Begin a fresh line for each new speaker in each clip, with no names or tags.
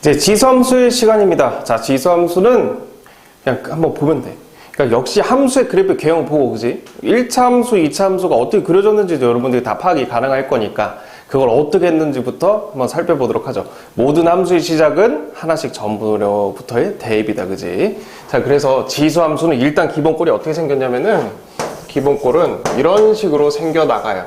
이제 지수함수의 시간입니다. 자, 지수함수는 그냥 한번 보면 돼. 그러니까 역시 함수의 그래프 개형 보고, 그지? 1차 함수, 2차 함수가 어떻게 그려졌는지도 여러분들이 다 파악이 가능할 거니까 그걸 어떻게 했는지부터 한번 살펴보도록 하죠. 모든 함수의 시작은 하나씩 전부로부터의 대입이다, 그지? 자, 그래서 지수 함수는 일단 기본꼴이 어떻게 생겼냐면은 기본꼴은 이런 식으로 생겨 나가요.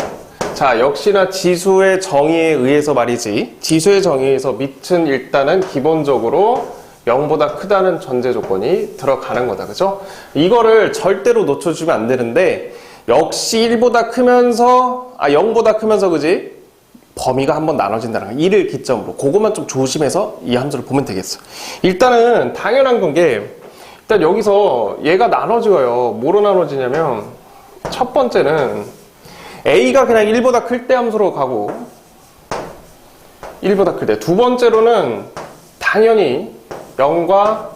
자, 역시나 지수의 정의에 의해서 말이지. 지수의 정의에 의해서 밑은 일단은 기본적으로 0보다 크다는 전제 조건이 들어가는 거다. 그죠? 이거를 절대로 놓쳐주면 안 되는데, 역시 1보다 크면서, 아, 0보다 크면서, 그지? 범위가 한번 나눠진다는 거. 1을 기점으로. 그것만 좀 조심해서 이 함수를 보면 되겠어. 일단은 당연한 건 게, 일단 여기서 얘가 나눠져요. 뭐로 나눠지냐면, 첫 번째는 a가 그냥 1보다 클 때 함수로 가고 1보다 클 때. 두 번째로는 당연히 0과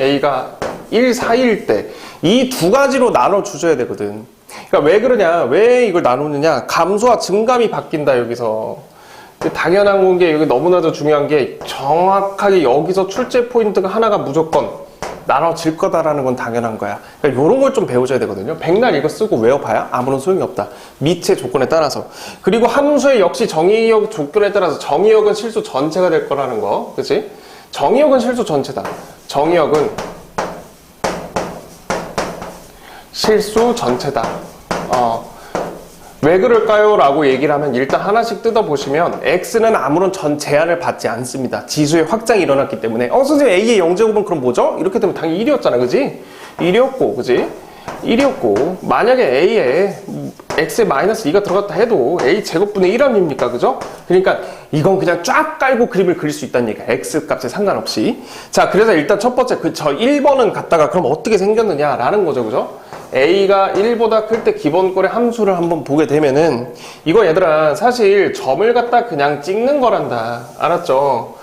a가 1 사이일 때 이 두 가지로 나눠 주셔야 되거든. 그러니까 왜 그러냐? 왜 이걸 나누느냐? 감소와 증감이 바뀐다 여기서. 당연한 건 게 여기 너무나도 중요한 게 정확하게 여기서 출제 포인트가 하나가 무조건 나눠 질 거다라는 건 당연한 거야. 그러니까 이런 걸 좀 배우셔야 되거든요. 백날 이거 쓰고 외워봐야 아무런 소용이 없다. 밑의 조건에 따라서. 그리고 함수의 역시 정의역 조건에 따라서 정의역은 실수 전체가 될 거라는 거. 그치? 정의역은 실수 전체다. 정의역은 실수 전체다. 어. 왜 그럴까요? 라고 얘기를 하면 일단 하나씩 뜯어보시면 X는 아무런 전 제한을 받지 않습니다. 지수의 확장이 일어났기 때문에 어 선생님 A의 0제곱은 그럼 뭐죠? 이렇게 되면 당연히 1이었잖아 그지? 1이었고 그지? 1이었고 만약에 A에 X에 마이너스 2가 들어갔다 해도 A 제곱분의 1 아닙니까 그죠? 그러니까 이건 그냥 쫙 깔고 그림을 그릴 수 있다는 얘기야 X 값에 상관없이 자 그래서 일단 첫 번째 그 저 1번은 갖다가 그럼 어떻게 생겼느냐 라는 거죠 그죠? A가 1보다 클 때 기본꼴의 함수를 한번 보게 되면은 이거 얘들아 사실 점을 갖다 그냥 찍는 거란다. 알았죠?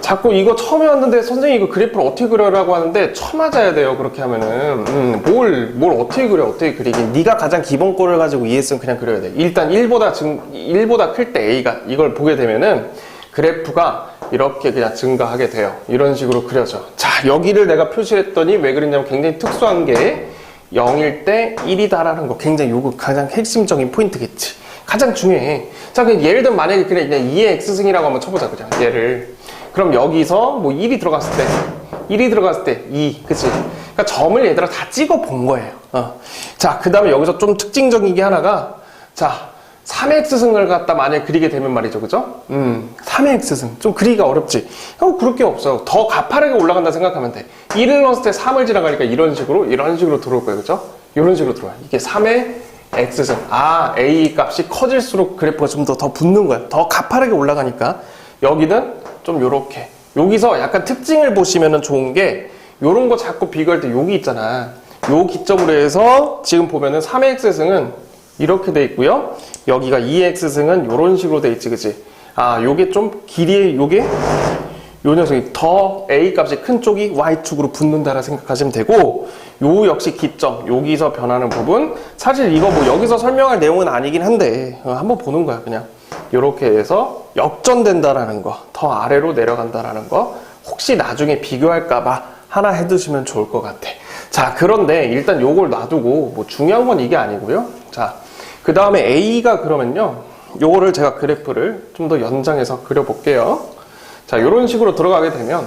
자꾸 이거 처음에 왔는데 선생님 이거 그래프를 어떻게 그려라고 하는데 쳐맞아야 돼요 그렇게 하면은. 음, 뭘, 뭘 어떻게 그려 어떻게 그리긴 네가 가장 기본꼴을 가지고 이해했으면 그냥 그려야 돼. 일단 1보다 증 1보다 클 때 a가 이걸 보게 되면은 그래프가 이렇게 그냥 증가하게 돼요. 이런 식으로 그려져. 자 여기를 내가 표시했더니 왜 그랬냐면 굉장히 특수한 게 0일 때 1이다라는 거 굉장히 요거 가장 핵심적인 포인트겠지. 가장 중요해. 자, 그럼 예를 들면 만약에 그냥 2의 x승이라고 한번 쳐보자, 그냥 얘를. 그럼 여기서 뭐 1이 들어갔을 때, 1이 들어갔을 때 2, 그치? 그러니까 점을 얘들아 다 찍어 본 거예요. 어. 자, 그 다음에 여기서 좀 특징적인 게 하나가, 자, 3x승을 갖다 만약에 그리게 되면 말이죠, 그죠? 음, 3x승. 좀 그리기가 어렵지. 어, 그럴 게 없어요. 더 가파르게 올라간다 생각하면 돼. 1을 넣었을 때 3을 지나가니까 이런 식으로, 이런 식으로 들어올 거예요, 그죠? 이런 식으로 들어와요. 이게 3의 x승. 아, a 값이 커질수록 그래프가 좀 더 더 붙는 거야. 더 가파르게 올라가니까. 여기는 좀 요렇게. 여기서 약간 특징을 보시면 좋은 게, 요런 거 자꾸 비교할 때 여기 있잖아. 요 기점으로 해서 지금 보면은 3의 x승은 이렇게 돼 있고요. 여기가 2x승은 이런 식으로 돼 있지, 그치? 아, 요게 좀 길이의 요게? 요 녀석이 더 a 값이 큰 쪽이 y축으로 붙는다라 생각하시면 되고 요 역시 기점 여기서 변하는 부분. 사실 이거 뭐 여기서 설명할 내용은 아니긴 한데 어, 한번 보는 거야 그냥. 요렇게 해서 역전된다라는 거 더 아래로 내려간다라는 거. 혹시 나중에 비교할까봐 하나 해두시면 좋을 것 같아. 자 그런데 일단 요걸 놔두고 뭐 중요한 건 이게 아니고요. 자 그 다음에 A가 그러면요. 요거를 제가 그래프를 좀 더 연장해서 그려볼게요. 자, 요런 식으로 들어가게 되면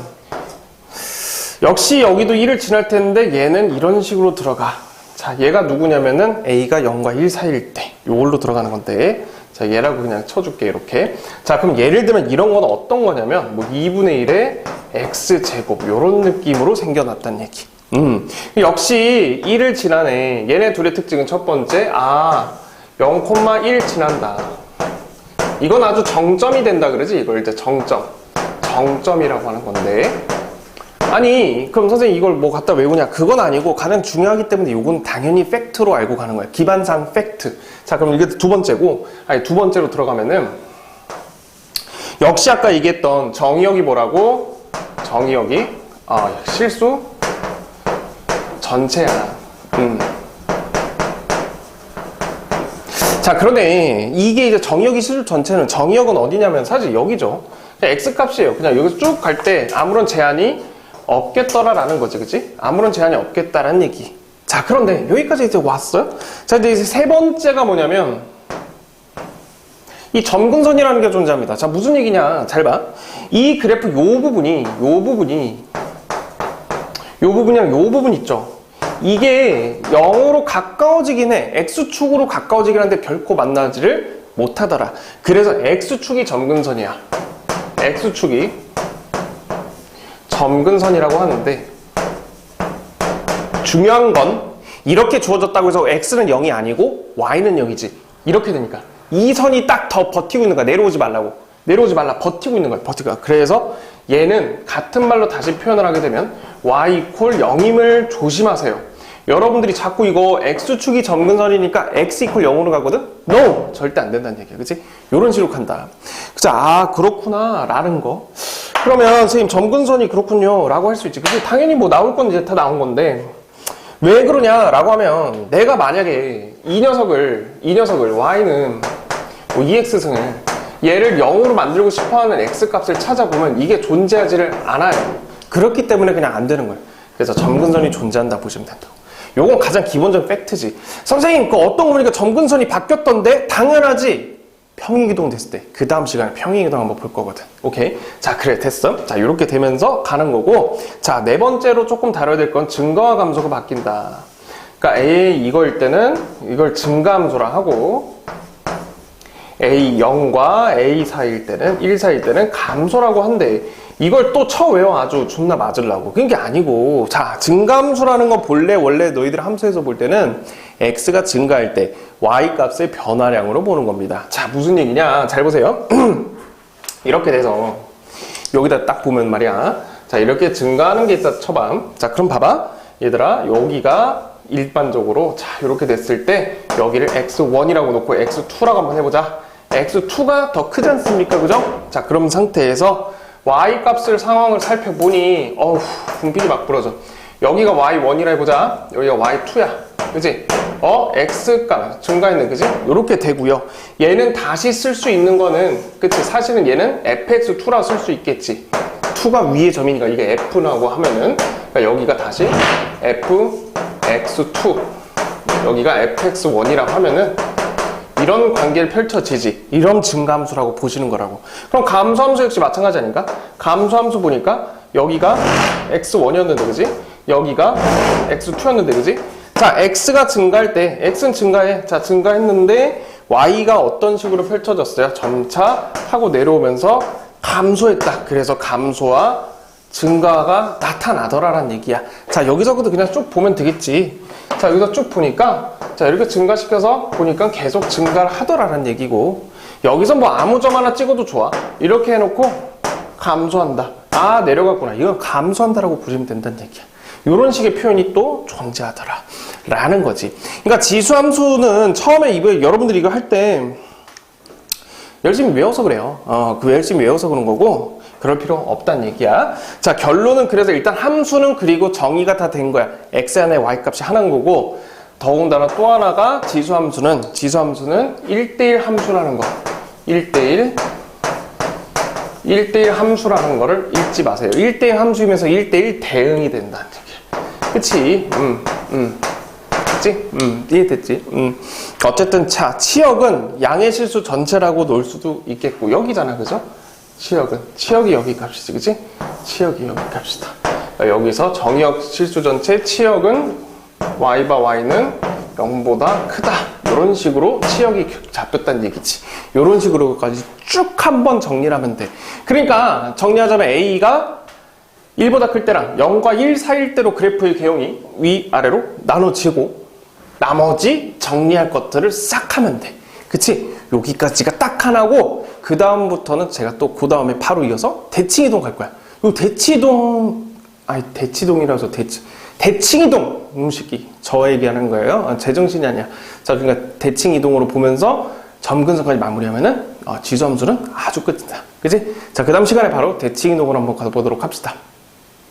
역시 여기도 1을 지날 텐데 얘는 이런 식으로 들어가. 자, 얘가 누구냐면은 A가 0과 1 사이일 때 요걸로 들어가는 건데 자, 얘라고 그냥 쳐줄게 이렇게. 자, 그럼 예를 들면 이런 건 어떤 거냐면 뭐 2분의 1의 X제곱 요런 느낌으로 생겨났다는 얘기. 음, 역시 1을 지나네. 얘네 둘의 특징은 첫 번째, 아, 0,1 지난다. 이건 아주 정점이 된다 그러지? 이걸 이제 정점. 정점이라고 하는 건데. 아니, 그럼 선생님 이걸 뭐 갖다 외우냐? 그건 아니고 가장 중요하기 때문에 이건 당연히 팩트로 알고 가는 거예요. 기반상 팩트. 자, 그럼 이게 두 번째고, 아니, 두 번째로 들어가면은, 역시 아까 얘기했던 정의역이 뭐라고? 정의역이, 아, 실수? 전체야. 음. 자, 그런데 이게 이제 정의역이 실수 전체는 정의역은 어디냐면 사실 여기죠. 그냥 x 값이에요. 그냥 여기서 쭉 갈 때 아무런 제한이 없겠더라라는 거지, 그치? 아무런 제한이 없겠다라는 얘기. 자, 그런데 여기까지 이제 왔어요? 자, 이제 세 번째가 뭐냐면, 이 점근선이라는 게 존재합니다. 자, 무슨 얘기냐? 잘 봐. 이 그래프 요 부분이, 요 부분이, 요 부분이랑 요 부분 있죠? 이게 0으로 가까워지긴 해. X축으로 가까워지긴 한데 결코 만나지를 못하더라. 그래서 X축이 점근선이야. X축이 점근선이라고 하는데 중요한 건 이렇게 주어졌다고 해서 X는 0이 아니고 Y는 0이지. 이렇게 되니까 이 선이 딱 더 버티고 있는 거야. 내려오지 말라고. 내려오지 말라. 버티고 있는 거야. 버티고. 그래서 얘는 같은 말로 다시 표현을 하게 되면 Y 이퀄 0임을 조심하세요. 여러분들이 자꾸 이거 X축이 점근선이니까 X 이퀄 0으로 가거든? No! 절대 안 된다는 얘기야. 그치? 요런 식으로 간다. 그치? 아, 그렇구나. 라는 거. 그러면 선생님 점근선이 그렇군요. 라고 할 수 있지. 그치? 당연히 뭐 나올 건 이제 다 나온 건데 왜 그러냐 라고 하면 내가 만약에 이 녀석을 이 녀석을 y는 뭐 ex승을 얘를 0으로 만들고 싶어하는 x 값을 찾아보면 이게 존재하지를 않아요. 그렇기 때문에 그냥 안 되는 거예요. 그래서 점근선이 존재한다 보시면 된다고. 요건 가장 기본적인 팩트지. 선생님, 그 어떤 거 보니까 점근선이 바뀌었던데 당연하지. 평행이동 됐을 때. 그 다음 시간에 평행이동 한번 볼 거거든. 오케이? 자 그래 됐어? 자 이렇게 되면서 가는 거고. 자 네 번째로 조금 다뤄야 될 건 증가와 감소가 바뀐다. 그러니까 A 이거일 때는 이걸 증가함수라 하고 A 0과 A 사이일 때는 1 사이일 때는 감소라고 한대. 이걸 또 쳐 외워 아주 존나 맞으려고. 그게 아니고. 자 증감수라는 건 본래 원래 너희들 함수에서 볼 때는 x가 증가할 때 y 값의 변화량으로 보는 겁니다. 자 무슨 얘기냐? 잘 보세요. 이렇게 돼서 여기다 딱 보면 말이야. 자 이렇게 증가하는 게 있다 쳐봐. 자 그럼 봐봐. 얘들아 여기가 일반적으로 자 이렇게 됐을 때 여기를 x1이라고 놓고 x2라고 한번 해보자 x2가 더 크지 않습니까? 그죠? 자 그럼 상태에서 y 값을 상황을 살펴보니 어우 분필이 막 부러져. 여기가 y1이라 해보자. 여기가 y2야. 그지? 어? X가 증가했네. 그지? 요렇게 되고요. 얘는 다시 쓸 수 있는 거는 그치? 사실은 얘는 fx2라 쓸 수 있겠지. 2가 위의 점이니까 이게 f라고 하면은 그러니까 여기가 다시 fx2 여기가 fx1이라고 하면은 이런 관계를 펼쳐지지 이런 증가함수라고 보시는 거라고 그럼 감소함수 역시 마찬가지 아닌가? 감소함수 보니까 여기가 x1이었는데 그지? 여기가 x2였는데 그지? 자 x가 증가할 때 x는 증가해 자 증가했는데 y가 어떤 식으로 펼쳐졌어요? 점차 하고 내려오면서 감소했다 그래서 감소와 증가가 나타나더라라는 얘기야 자 여기서부터 그냥 쭉 보면 되겠지 자 여기서 쭉 보니까 자 이렇게 증가시켜서 보니까 계속 증가를 하더라라는 얘기고 여기서 뭐 아무 점 하나 찍어도 좋아. 이렇게 해놓고 감소한다. 아 내려갔구나. 이건 감소한다라고 보시면 된다는 얘기야. 이런 식의 표현이 또 존재하더라. 라는 거지. 그러니까 지수함수는 처음에 이거 여러분들이 이거 할 때 열심히 외워서 그래요. 어, 그 열심히 외워서 그런 거고 그럴 필요 없다는 얘기야. 자, 결론은 그래서 일단 함수는 그리고 정의가 다 된 거야. x 안에 y 값이 하나인 거고, 더군다나 또 하나가 지수 함수는, 지수 함수는 1대1 함수라는 거. 1대1, 1대1 함수라는 거를 잊지 마세요. 1대1 함수이면서 1대1 대응이 된다는 얘기야. 그치? 음, 음. 그치? 음, 이해됐지? 음. 어쨌든 차, 치역은 양의 실수 전체라고 놓을 수도 있겠고, 여기잖아, 그죠? 치역은 치역이 여기 값이지 그치? 치역이 여기 값이다 여기서 정역 실수 전체 치역은 y 바 y는 0보다 크다 이런 식으로 치역이 잡혔다는 얘기지 이런 식으로까지 쭉 한번 정리를 하면 돼 그러니까 정리하자면 a가 1보다 클 때랑 0과 1 사이일 때로 그래프의 개형이 위아래로 나눠지고 나머지 정리할 것들을 싹 하면 돼 그치? 여기까지가 딱 하나고 그 다음부터는 제가 또 그 다음에 바로 이어서 대칭이동 갈 거야. 이 대치동 아니 대치동이라서 대치 대칭이동 음식이 저 얘기하는 거예요. 아, 제정신이 아니야. 자 그러니까 대칭이동으로 보면서 점근선까지 마무리하면은 어, 지수함수는 아주 끝이다. 그지? 자 그 다음 시간에 바로 대칭이동으로 한번 가보도록 합시다.